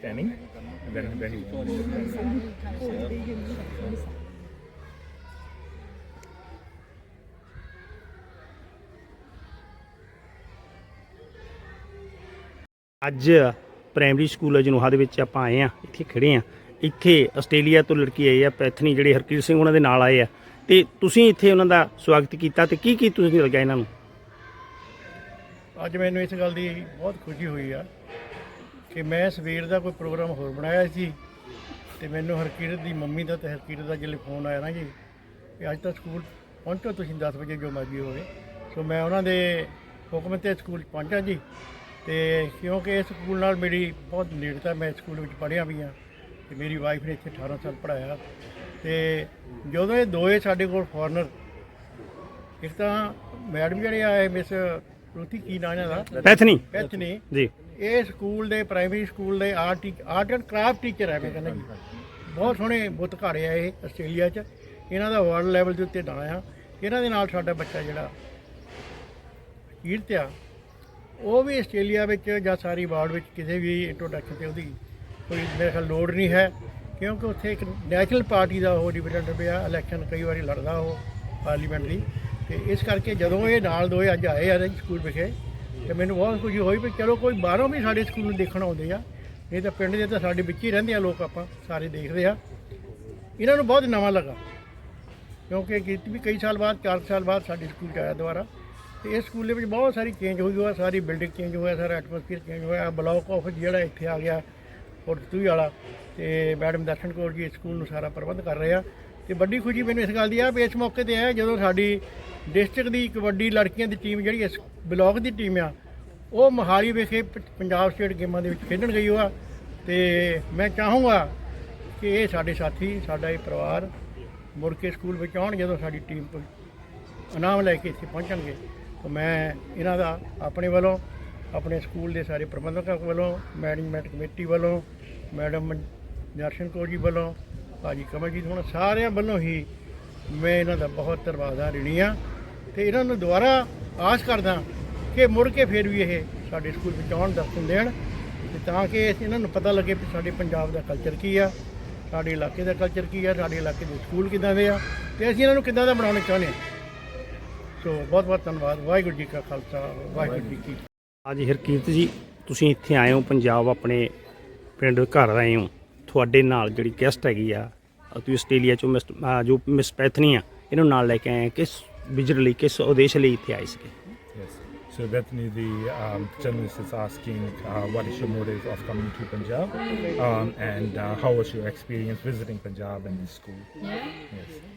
standing, and then there he ਅੱਜ primary school Januha ਦੇ ਵਿੱਚ ਆਪਾਂ ਆਏ ਆ ਇੱਥੇ ਖੜੇ ਆ ਇੱਥੇ ਆਸਟ੍ਰੇਲੀਆ ਤੋਂ ਲੜਕੀ ਆਈ ਆ ਪੈਥਨੀ ਜਿਹੜੇ ਹਰਕੀਤ ਸਿੰਘ ਉਹਨਾਂ ਦੇ ਨਾਲ ਆਏ ਆ। ਤੇ ਤੁਸੀਂ ਇੱਥੇ ਉਹਨਾਂ ਦਾ ਸਵਾਗਤ ਕੀਤਾ ਤੇ ਕੀ ਕੀ ਤੁਸੀਂ ਲੱਗਿਆ ਇਹਨਾਂ ਨੂੰ? ਅੱਜ ਮੈਨੂੰ ਇਸ ਗੱਲ ਦੀ ਬਹੁਤ ਖੁਸ਼ੀ ਹੋਈ ਆ ਕਿ ਮੈਂ ਸਵੇਰ ਦਾ ਕੋਈ ਪ੍ਰੋਗਰਾਮ ਹੋਰ ਬਣਾਇਆ ਸੀ ਤੇ ਮੈਨੂੰ ਹਰਕੀਰਤ ਦੀ ਮੰਮੀ ਦਾ ਤੇ ਹਰਕੀਰਤ ਦਾ ਜਿਹੜੇ ਫੋਨ ਆਇਆ ਨਾ ਜੀ ਕਿ ਅੱਜ ਤਾਂ ਸਕੂਲ ਪਹੁੰਚੋ ਤੁਸੀਂ 10 ਵਜੇ ਜੋ ਮਰਜ਼ੀ ਹੋਵੇ। ਸੋ ਮੈਂ ਉਹਨਾਂ ਦੇ ਹੁਕਮ ਤੇ ਸਕੂਲ ਪਹੁੰਚਾ ਜੀ ਤੇ ਕਿਉਂਕਿ ਇਸ ਸਕੂਲ ਨਾਲ ਮੇਰੀ ਬਹੁਤ ਨੇੜਤਾ ਮੈਂ ਸਕੂਲ ਵਿੱਚ ਪੜ੍ਹਿਆ ਵੀ ਆ ਤੇ ਮੇਰੀ ਵਾਈਫ ਨੇ ਇੱਥੇ 18 ਸਾਲ ਪੜ੍ਹਾਇਆ ਤੇ ਜਦੋਂ ਇਹ ਦੋਏ ਸਾਡੇ ਕੋਲ ਫੋਰਨਰ ਇੱਕ ਤਾਂ ਮੈਡਮ ਜਿਹੜੇ ਆਏ ਮਿਸ ਰੂਥੀ ਕੀ ਨਾਂ ਇਹਨਾਂ ਦਾ? ਪੈਥਨੀ ਪੈਚ ਨੇ ਜੀ। ਇਹ ਸਕੂਲ ਦੇ ਪ੍ਰਾਇਮਰੀ ਸਕੂਲ ਦੇ art art and craft teacher ਹੈ ਮੈਂ ਕਹਿੰਦਾ ਜੀ। ਬਹੁਤ ਸੋਹਣੇ ਬੁੱਤ ਘਰ ਆ ਇਹ ਆਸਟ੍ਰੇਲੀਆ 'ਚ। ਇਹਨਾਂ ਦਾ ਵਰਲਡ ਲੈਵਲ ਦੇ ਉੱਤੇ ਨਾਂ ਆ। ਇਹਨਾਂ ਦੇ ਨਾਲ ਸਾਡਾ ਬੱਚਾ ਜਿਹੜਾ ਕੀਰਤ ਆ ਉਹ ਵੀ ਆਸਟ੍ਰੇਲੀਆ ਵਿੱਚ ਜਾਂ ਸਾਰੀ ਵਰਲਡ ਵਿੱਚ ਕਿਸੇ ਵੀ ਇੰਟਰੋਡਕਸ਼ਨ ਤੇ ਉਹਦੀ ਕੋਈ ਮੇਰੇ ਖਿਆਲ ਲੋੜ ਨਹੀਂ ਹੈ। ਕਿਉਂਕਿ ਉੱਥੇ ਇੱਕ ਨੈਸ਼ਨਲ ਪਾਰਟੀ ਦਾ ਉਹ ਰਿਪਰੈਜ਼ੈਂਟੇਟਿਵ ਪਿਆ ਇਲੈਕਸ਼ਨ ਕਈ ਵਾਰੀ ਲੜਦਾ ਉਹ ਪਾਰਲੀਮੈਂਟ ਦੀ। ਤੇ ਇਸ ਕਰਕੇ ਜਦੋਂ ਇਹ ਨਾਲ ਦੋਏ ਅੱਜ ਆਏ ਆ ਸਕੂਲ ਵਿਖੇ ਤੇ ਮੈਨੂੰ ਬਹੁਤ ਖੁਸ਼ੀ ਹੋਈ ਵੀ ਚਲੋ ਕੋਈ ਬਾਹਰੋਂ ਵੀ ਸਾਡੇ ਸਕੂਲ ਨੂੰ ਦੇਖਣ ਆਉਂਦੇ ਆ। ਇਹ ਤਾਂ ਪਿੰਡ ਦੇ ਤਾਂ ਸਾਡੇ ਵਿੱਚ ਹੀ ਰਹਿੰਦੇ ਆ ਲੋਕ, ਆਪਾਂ ਸਾਰੇ ਦੇਖਦੇ ਆ। ਇਹਨਾਂ ਨੂੰ ਬਹੁਤ ਨਵਾਂ ਲੱਗਾ। ਕਿਉਂਕਿ ਗੀਤ ਵੀ ਕਈ ਸਾਲ ਬਾਅਦ 4 ਸਾਲ ਬਾਅਦ ਸਾਡੇ ਸਕੂਲ 'ਚ ਆਇਆ ਦੁਬਾਰਾ। ਤੇ ਇਸ ਸਕੂਲ ਦੇ ਵਿੱਚ ਬਹੁਤ ਸਾਰੀ ਚੇਂਜ ਹੋਈ ਹੋਇਆ ਸਾਰੀ ਬਿਲਡਿੰਗ ਚੇਂਜ ਹੋਇਆ, ਸਾਰਾ ਐਟਮੋਸਫੀਅਰ ਚੇਂਜ ਹੋਇਆ। ਬਲਾਕ ਆਫਿਸ ਜਿਹੜਾ ਇੱਥੇ ਆ ਗਿਆ ਫੋਰਤੂਈ ਵਾਲਾ ਤੇ ਮੈਡਮ ਦਰਸ਼ਨ ਕੌਰ ਜੀ ਇਸ ਸਕੂਲ ਨੂੰ ਸਾਰਾ ਪ੍ਰਬੰਧ ਕਰ ਰਹੇ ਆ। ਤੇ ਵੱਡੀ ਖੁਸ਼ੀ ਮੈਨੂੰ ਇਸ ਗੱਲ ਦੀ ਆ ਵੀ ਇਸ ਮੌਕੇ ਤੇ ਹੈ ਜਦੋਂ ਸਾਡੀ ਡਿਸਟ੍ਰਿਕਟ ਦੀ ਕਬੱਡੀ ਲੜਕੀਆਂ ਦੀ ਟੀਮ ਜਿਹੜੀ ਇਸ ਬਲਾਕ ਦੀ ਟੀਮ ਆ, ਉਹ ਮੋਹਾਲੀ ਵਿਖੇ ਪ- ਪੰਜਾਬ ਸਟੇਟ ਗੇਮਾਂ ਦੇ ਵਿੱਚ ਖੇਡਣ ਗਈ ਹੋਆ ਤੇ ਮੈਂ ਚਾਹੂੰਗਾ ਕਿ ਇਹ ਸਾਡੇ ਸਾਥੀ, ਸਾਡਾ ਇਹ ਪਰਿਵਾਰ ਮੁੜ ਕੇ ਸਕੂਲ ਵਿੱਚ ਆਉਣ ਜਦੋਂ ਸਾਡੀ ਟੀਮ ਇਨਾਮ ਲੈ ਕੇ ਇੱਥੇ ਪਹੁੰਚਣਗੇ। ਤਾਂ ਮੈਂ ਇਹਨਾਂ ਦਾ ਆਪਣੇ ਵੱਲੋਂ, ਆਪਣੇ ਸਕੂਲ ਦੇ ਸਾਰੇ ਪ੍ਰਬੰਧਕਾਂ ਵੱਲੋਂ ਮੈਨੇਜਮੈਂਟ ਕਮੇਟੀ ਵੱਲੋਂ, ਮੈਡਮ ਦਰਸ਼ਨ ਕੌਰ ਜੀ ਵੱਲੋਂ ਭਾਜੀ ਕਮਲਜੀਤ, ਹੁਣ ਸਾਰਿਆਂ ਵੱਲੋਂ ਹੀ ਮੈਂ ਇਹਨਾਂ ਦਾ ਬਹੁਤ ਧੰਨਵਾਦ ਆ ਰਿਣੀ ਆ। ਤੇ ਇਹਨਾਂ ਨੂੰ ਦੁਬਾਰਾ ਆਸ ਕਰਦਾ ਕਿ ਮੁੜ ਕੇ ਫਿਰ ਵੀ ਇਹ ਸਾਡੇ ਸਕੂਲ ਵਿੱਚ ਆਉਣ ਦਰਸ਼ਨ ਦੇਣ। ਤੇ ਤਾਂ ਕਿ ਇਹਨਾਂ ਨੂੰ ਪਤਾ ਲੱਗੇ ਕਿ ਸਾਡੇ ਪੰਜਾਬ ਦਾ ਕਲਚਰ ਕੀ ਆ, ਸਾਡੇ ਇਲਾਕੇ ਦਾ ਕਲਚਰ ਕੀ ਆ, ਸਾਡੇ ਇਲਾਕੇ ਦੇ ਸਕੂਲ ਕਿੱਦਾਂ ਦੇ ਆ, ਤੇ ਅਸੀਂ ਇਹਨਾਂ ਨੂੰ ਕਿੱਦਾਂ ਦਾ ਬਣਾਉਣਾ ਚਾਹੁੰਦੇ ਹਾਂ ਸੋ ਬਹੁਤ ਬਹੁਤ ਧੰਨਵਾਦ। ਵਾਹਿਗੁਰੂ ਜੀ ਕਾ ਖਾਲਸਾ, ਵਾਹਿਗੁਰੂ ਜੀ ਕੀ ਫਤਿਹ। ਅੱਜ ਹਰਕੀਰਤ ਜੀ, ਤੁਸੀਂ ਇੱਥੇ ਆਏ ਹੋ, ਪੰਜਾਬ ਆਪਣੇ ਪਿੰਡ ਘਰ ਆਏ ਹੋ। ਤੁਹਾਡੇ ਨਾਲ ਜਿਹੜੀ ਗੈਸਟ ਹੈਗੀ ਆ ਤੁਸੀਂ ਆਸਟ੍ਰੇਲੀਆ ਚੋਂ ਮਿਸ ਅ, ਜੋ ਮਿਸ ਪੈਥਨੀ ਆ ਇਹਨੂੰ ਨਾਲ ਲੈ ਕੇ ਆਏ ਆ। ਕਿਸ ਵਿਜਟ ਲਈ ਕਿਸ ਉਦੇਸ਼ ਲਈ ਇੱਥੇ ਆਏ ਸੀਗੇ So Bethany, the um, journalist is asking, uh, what is your motive of coming to Punjab, um, and uh, how was your experience visiting Punjab and the school? Yes.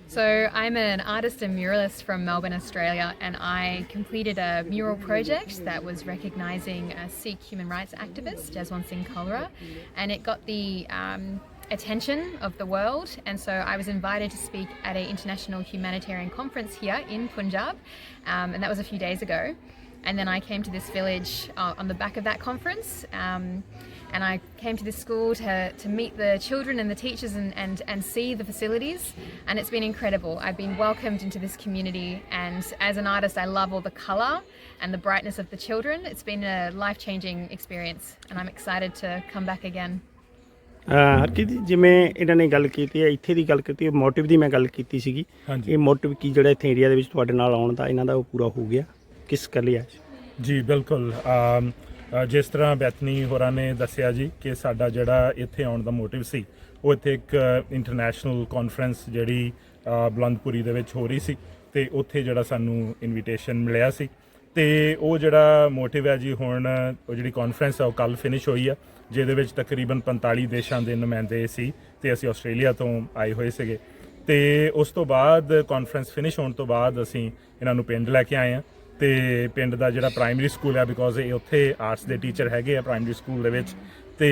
So, I'm an artist and muralist from Melbourne, Australia, and I completed a mural project that was recognising a Sikh human rights activist, Jaswant Singh Kalra, and it got the um, attention of the world. And so, I was invited to speak at an international humanitarian conference here in Punjab, um, and that was a few days ago. And then I came to this village uh, on the back of that conference. Um, and I came to this school to, to meet the children and the teachers and, and, and see the facilities. And it's been incredible. I've been welcomed into this community. And as an artist, I love all the colour and the brightness of the children. It's been a life changing experience. And I'm excited to come back again. ਜੀ ਜਿਵੇਂ ਇਹਨਾਂ ਨੇ ਗੱਲ ਕੀਤੀ ਹੈ ਇੱਥੇ ਦੀ ਗੱਲ ਕੀਤੀ ਮੋਟਿਵ ਦੀ ਮੈਂ ਗੱਲ ਕੀਤੀ ਸੀਗੀ। ਇਹ ਮੋਟਿਵ ਕੀ ਜਿਹੜਾ ਇੱਥੇ ਏਰੀਆ ਦੇ ਵਿੱਚ ਤੁਹਾਡੇ ਨਾਲ ਆਉਣ ਦਾ ਇਹਨਾਂ ਦਾ ਉਹ ਪੂਰਾ ਹੋ ਗਿਆ ਕਿਸ ਕਰ ਲਿਆ ਜੀ ਬਿਲਕੁਲ। ਜਿਸ ਤਰ੍ਹਾਂ ਬੈਥਨੀ ਹੋਰਾਂ ਨੇ ਦੱਸਿਆ ਜੀ ਕਿ ਸਾਡਾ ਜਿਹੜਾ ਇੱਥੇ ਆਉਣ ਦਾ ਮੋਟਿਵ ਸੀ ਉਹ ਇੱਥੇ ਇੱਕ ਇੰਟਰਨੈਸ਼ਨਲ ਕਾਨਫਰੰਸ ਜਿਹੜੀ ਅ, ਬੁਲੰਦਪੁਰੀ ਦੇ ਵਿੱਚ ਹੋ ਰਹੀ ਸੀ ਤੇ ਉੱਥੇ ਜਿਹੜਾ ਸਾਨੂੰ ਇਨਵੀਟੇਸ਼ਨ ਮਿਲਿਆ ਸੀ ਤੇ ਉਹ ਜਿਹੜਾ ਮੋਟਿਵ ਹੈ ਜੀ ਹੁਣ ਉਹ ਜਿਹੜੀ ਕਾਨਫਰੰਸ ਆ ਉਹ ਕੱਲ ਫਿਨਿਸ਼ ਹੋਈ ਆ ਜਿਹਦੇ ਵਿੱਚ ਤਕਰੀਬਨ 45 ਦੇਸ਼ਾਂ ਦੇ ਨੁਮਾਇੰਦੇ ਸੀ ਤੇ ਅਸੀਂ ਆਸਟ੍ਰੇਲੀਆ ਤੋਂ ਆਏ ਹੋਏ ਸੀਗੇ ਤੇ ਉਸ ਤੋਂ ਬਾਅਦ ਕਾਨਫਰੰਸ ਫਿਨਿਸ਼ ਹੋਣ ਤੋਂ ਬਾਅਦ ਅਸੀਂ ਇਹਨਾਂ ਨੂੰ ਪਿੰਡ ਲੈ ਕੇ ਆਏ ਆ। ਤੇ ਪਿੰਡ ਦਾ ਜਿਹੜਾ ਪ੍ਰਾਇਮਰੀ ਸਕੂਲ ਹੈ ਬਿਕੋਜ਼ ਇਹ ਉੱਥੇ ਆਰਟਸ ਦੇ ਟੀਚਰ ਹੈਗੇ ਆ ਪ੍ਰਾਇਮਰੀ ਸਕੂਲ ਦੇ ਵਿੱਚ। ਤੇ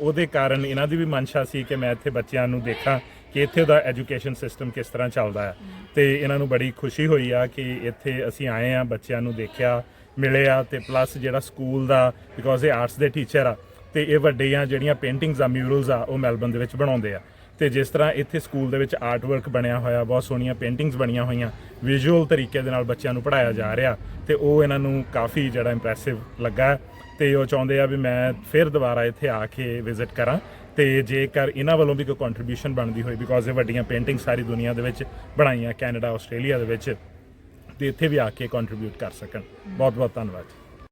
ਉਹਦੇ ਕਾਰਨ ਇਹਨਾਂ ਦੀ ਵੀ ਮਨਸ਼ਾ ਸੀ ਕਿ ਮੈਂ ਇੱਥੇ ਬੱਚਿਆਂ ਨੂੰ ਦੇਖਾਂ ਕਿ ਇੱਥੇ ਦਾ ਐਜੂਕੇਸ਼ਨ ਸਿਸਟਮ ਕਿਸ ਤਰ੍ਹਾਂ ਚੱਲਦਾ ਹੈ ਤੇ ਇਹਨਾਂ ਨੂੰ ਬੜੀ ਖੁਸ਼ੀ ਹੋਈ ਆ ਕਿ ਇੱਥੇ ਅਸੀਂ ਆਏ ਆ, ਬੱਚਿਆਂ ਨੂੰ ਦੇਖਿਆ ਮਿਲੇ ਆ ਤੇ ਪਲੱਸ ਜਿਹੜਾ ਸਕੂਲ ਦਾ ਬਿਕੋਜ਼ ਇਹ ਆਰਟਸ ਦੇ ਟੀਚਰ ਆ, ਤੇ ਇਹ ਵੱਡੀਆਂ ਜਿਹੜੀਆਂ ਪੇਂਟਿੰਗਸ ਆ ਮਿਊਰਲਸ ਆ, ਉਹ ਮੈਲਬਨ ਦੇ ਵਿੱਚ ਬਣਾਉਂਦੇ ਆ। ਤੇ ਜਿਸ ਤਰ੍ਹਾਂ ਇੱਥੇ ਸਕੂਲ ਦੇ ਵਿੱਚ ਆਰਟ ਵਰਕ ਬਣਿਆ ਹੋਇਆ, ਬਹੁਤ ਸੋਹਣੀਆਂ ਪੇਂਟਿੰਗਸ ਬਣੀਆਂ ਹੋਈਆਂ ਵਿਜ਼ੂਅਲ ਤਰੀਕੇ ਦੇ ਨਾਲ ਬੱਚਿਆਂ ਨੂੰ ਪੜਾਇਆ ਜਾ ਰਿਹਾ ਤੇ ਉਹ ਇਹਨਾਂ ਨੂੰ ਕਾਫੀ ਜਿਹੜਾ ਇੰਪ੍ਰੈਸਿਵ ਲੱਗਾ ਹੈ ਤੇ ਉਹ ਚਾਹੁੰਦੇ ਆ ਵੀ ਮੈਂ ਫਿਰ ਦੁਬਾਰਾ ਇੱਥੇ ਆ ਕੇ ਵਿਜ਼ਿਟ ਕਰਾਂ ਤੇ ਜੇਕਰ ਇਹਨਾਂ ਵੱਲੋਂ ਵੀ ਕੋਈ ਕੰਟਰੀਬਿਊਸ਼ਨ ਬਣਦੀ ਹੋਈ ਬਿਕੋਜ਼ ਇਹ ਵੱਡੀਆਂ ਪੇਂਟਿੰਗ ਸਾਰੀ ਦੁਨੀਆ ਦੇ ਵਿੱਚ ਬਣਾਈਆਂ, ਕੈਨੇਡਾ, ਆਸਟ੍ਰੇਲੀਆ ਦੇ ਵਿੱਚ, ਤੇ ਇੱਥੇ ਵੀ ਆ ਕੇ ਕੰਟਰੀਬਿਊਟ ਕਰ ਸਕਣ। ਬਹੁਤ ਬਹੁਤ ਧੰਨਵਾਦ